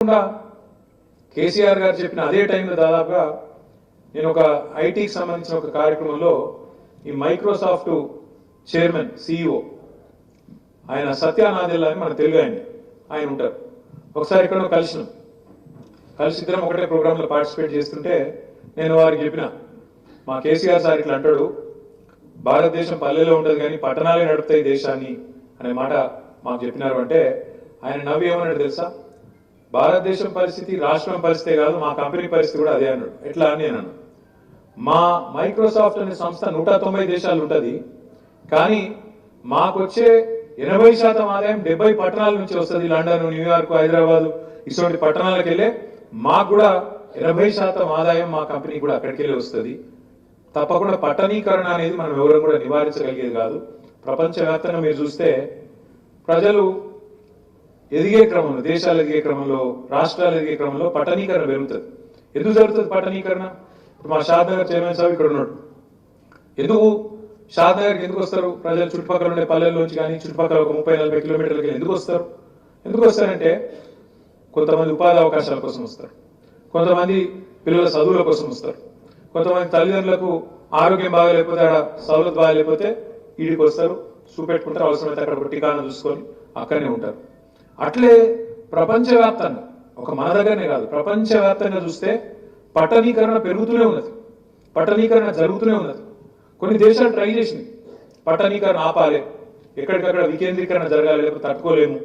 కాకుండా కేసీఆర్ గారు చెప్పిన అదే టైంలో దాదాపుగా నేను ఒక ఐటీకి సంబంధించిన ఒక కార్యక్రమంలో ఈ మైక్రోసాఫ్ట్ చైర్మన్ సిఇఓ ఆయన సత్యానాదెల్లా అని మన తెలుగు ఆయన ఆయన ఉంటారు. ఒకసారి ఇక్కడ కలిసిన. కలిసి ఇద్దరం ఒకటే ప్రోగ్రాంలో పార్టిసిపేట్ చేస్తుంటే నేను వారికి చెప్పిన మా కేసీఆర్ సార్ ఇట్లా అంటాడు భారతదేశం పల్లెలో ఉండదు కానీ పట్టణాలే నడుపుతాయి దేశాన్ని అనే మాట మాకు చెప్పినారు అంటే ఆయన నవ్వు ఏమన్నాడు తెలుసా? భారతదేశం పరిస్థితి రాష్ట్రం పరిస్థితే కాదు మా కంపెనీ పరిస్థితి కూడా అదే అన్నాడు. ఎట్లా అని నేను అన్నాను. మా మైక్రోసాఫ్ట్ అనే సంస్థ నూట తొంభై దేశాలు ఉంటుంది కానీ మాకొచ్చే ఎనభై శాతం ఆదాయం డెబ్బై పట్టణాల నుంచి వస్తుంది. లండన్ న్యూయార్క్ హైదరాబాద్ ఇటువంటి పట్టణాలకు వెళ్ళే మాకు కూడా ఎనభై శాతం ఆదాయం మా కంపెనీ కూడా అక్కడికి వెళ్ళి వస్తుంది. తప్పకుండా పట్టణీకరణ అనేది మనం ఎవరు కూడా నివారించగలిగేది కాదు. ప్రపంచవ్యాప్తంగా మీరు చూస్తే ప్రజలు ఎదిగే క్రమంలో దేశాలు ఎదిగే క్రమంలో రాష్ట్రాలు ఎదిగే క్రమంలో పట్టణీకరణ పెరుగుతుంది. ఎందుకు జరుగుతుంది పట్టణీకరణ? ఇప్పుడు మా షాద్నగర్ చైర్మన్ సాబ్ ఇక్కడ ఉన్నాడు. ఎందుకు? షాద్నగర్కి ఎందుకు వస్తారు? ప్రజలు చుట్టుపక్కల ఉండే పల్లెల్లోంచి కానీ చుట్టుపక్కల ఒక ముప్పై నలభై కిలోమీటర్లకి ఎందుకు వస్తారు? ఎందుకు వస్తారంటే కొంతమంది ఉపాధి అవకాశాల కోసం వస్తారు. కొంతమంది పిల్లల చదువుల కోసం వస్తారు. కొంతమంది తల్లిదండ్రులకు ఆరోగ్యం బాగాలేకపోతే ఆడ సౌలత్ బాగాలేకపోతే ఈడికి వస్తారు చూపెట్టుకుంటారు అవసరమైతే అక్కడ ఒక టికానా చూసుకొని అక్కడనే ఉంటారు. అట్లే ప్రపంచవ్యాప్తంగా ఒక మన దగ్గరనే కాదు ప్రపంచవ్యాప్తంగా చూస్తే పట్టణీకరణ పెరుగుతూనే ఉన్నది. పట్టణీకరణ జరుగుతూనే ఉన్నది. కొన్ని దేశాలు ట్రై చేసింది పట్టణీకరణ ఆపాలి. ఎక్కడికక్కడ వికేంద్రీకరణ జరగాలి లేకపోతే తట్టుకోలేము.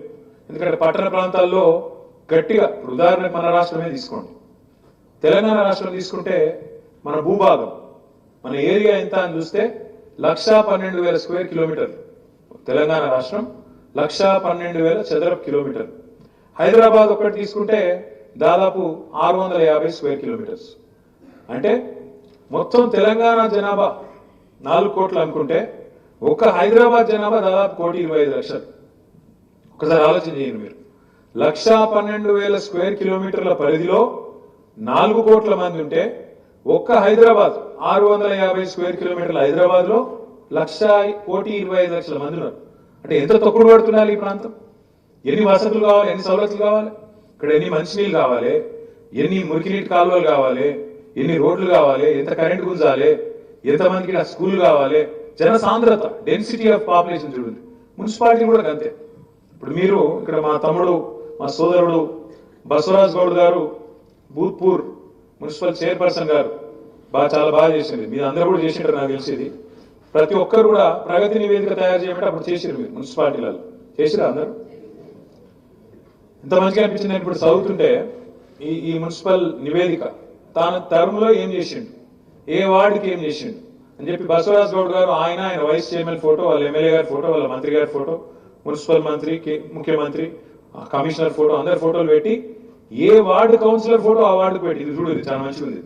ఎందుకంటే పట్టణ ప్రాంతాల్లో గట్టిగా ఇప్పుడు ఉదాహరణకు మన రాష్ట్రమే తీసుకోండి. తెలంగాణ రాష్ట్రం తీసుకుంటే మన భూభాగం మన ఏరియా ఎంత అని చూస్తే లక్షా పన్నెండు వేల స్క్వేర్ కిలోమీటర్లు. తెలంగాణ రాష్ట్రం లక్ష పన్నెండు వేల చదరపు కిలోమీటర్లు. హైదరాబాద్ ఒకటి తీసుకుంటే దాదాపు ఆరు వందల యాభై స్క్వేర్ కిలోమీటర్స్. అంటే మొత్తం తెలంగాణ జనాభా నాలుగు కోట్లు అనుకుంటే ఒక హైదరాబాద్ జనాభా దాదాపు కోటి ఇరవై ఐదు లక్షలు. ఒకసారి ఆలోచన చేయండి మీరు. లక్ష పన్నెండు వేల స్క్వేర్ కిలోమీటర్ల పరిధిలో నాలుగు కోట్ల మంది ఉంటే ఒక్క హైదరాబాద్ ఆరు వందల యాభై స్క్వేర్ కిలోమీటర్ల హైదరాబాద్లో లక్ష కోటి ఇరవై ఐదు లక్షల మంది ఉన్నారు. అంటే ఎంత తొక్కుడు పడుతున్నారు ఈ ప్రాంతం? ఎన్ని వసతులు కావాలి? ఎన్ని సౌలతులు కావాలి? ఇక్కడ ఎన్ని మంచినీళ్ళు కావాలి? ఎన్ని మురికినీటి కాలువలు కావాలి? ఎన్ని రోడ్లు కావాలి? ఎంత కరెంట్ గుంజాలి? ఎంతమందికి ఇక్కడ స్కూల్ కావాలి? జన సాంద్రత డెన్సిటీ ఆఫ్ పాపులేషన్ చూడండి. మున్సిపాలిటీ కూడా అంతే. ఇప్పుడు మీరు ఇక్కడ మా తమ్ముడు మా సోదరుడు బసవరాజ్ గౌడ్ గారు భూత్పూర్ మున్సిపల్ చైర్పర్సన్ గారు బాగా చాలా బాగా చేసింది. మీరు అందరూ కూడా చేసింటారు నాకు తెలిసేది. ప్రతి ఒక్కరు కూడా ప్రగతి నివేదిక తయారు చేయమంటే అప్పుడు చేసిరు మీరు మున్సిపాలిటీలలో. చేసిరా అందరూ? ఎంత మంచిగా అనిపించింది ఇప్పుడు చదువుతుంటే ఈ ఈ మున్సిపల్ నివేదిక. తాను తరంలో ఏం చేసిండు? ఏ వార్డుకి ఏం చేసిండు? అని చెప్పి బసవరాజ్ గౌడ్ గారు ఆయన ఆయన వైస్ చైర్మన్ ఫోటో వాళ్ళ ఎమ్మెల్యే గారి ఫోటో వాళ్ళ మంత్రి గారి ఫోటో మున్సిపల్ మంత్రి కే- ముఖ్యమంత్రి కమిషనర్ ఫోటో అందరి ఫోటోలు పెట్టి ఏ వార్డు కౌన్సిలర్ ఫోటో ఆ వార్డుకు పెట్టి. ఇది చూడు చాలా మంచిగా ఉంది